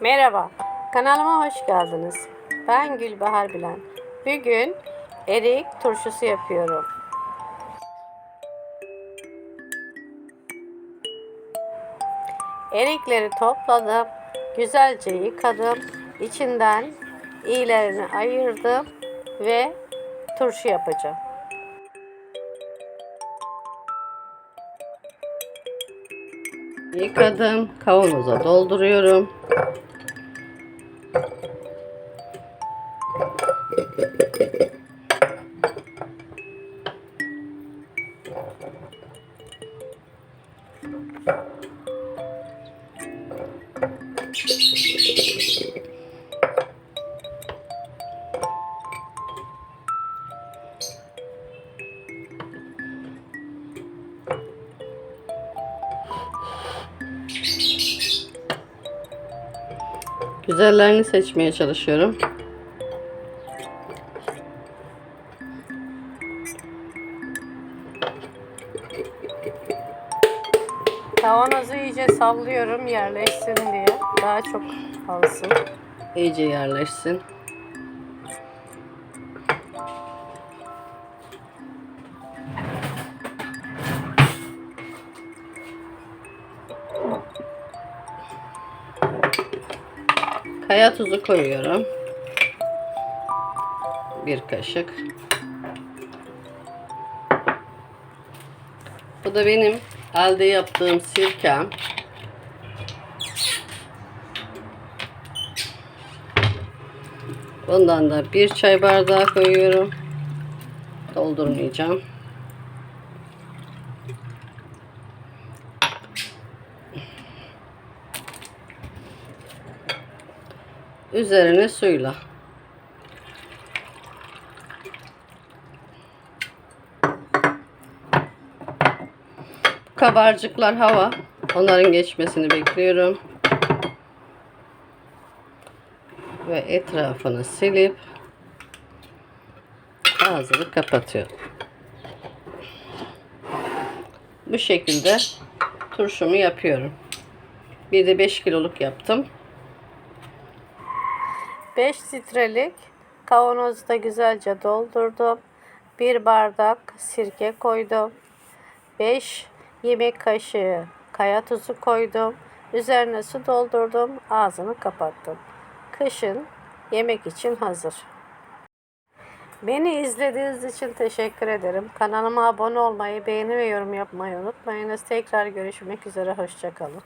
Merhaba, kanalıma hoş geldiniz. Ben Gülbahar Bilen. Bugün erik turşusu yapıyorum. Erikleri topladım, güzelce yıkadım. İçinden iyilerini ayırdım ve turşu yapacağım. Yıkadım, kavanoza dolduruyorum. Güzellerini seçmeye çalışıyorum. Kavanozu iyice sallıyorum yerleşsin diye. Daha çok alsın. İyice yerleşsin. Kaya tuzu koyuyorum. Bir kaşık. Bu da benim elde yaptığım sirkem. Bundan da bir çay bardağı koyuyorum. Doldurmayacağım. Üzerine suyla. Kabarcıklar hava. Onların geçmesini bekliyorum. Ve etrafını silip ağzını kapatıyorum. Bu şekilde turşumu yapıyorum. Bir de 5 kiloluk yaptım. 5 litrelik kavanozda güzelce doldurdum. 1 bardak sirke koydum. 5 yemek kaşığı kaya tuzu koydum. Üzerine su doldurdum. Ağzını kapattım. Kışın yemek için hazır. Beni izlediğiniz için teşekkür ederim. Kanalıma abone olmayı, beğeni ve yorum yapmayı unutmayınız. Tekrar görüşmek üzere. Hoşçakalın.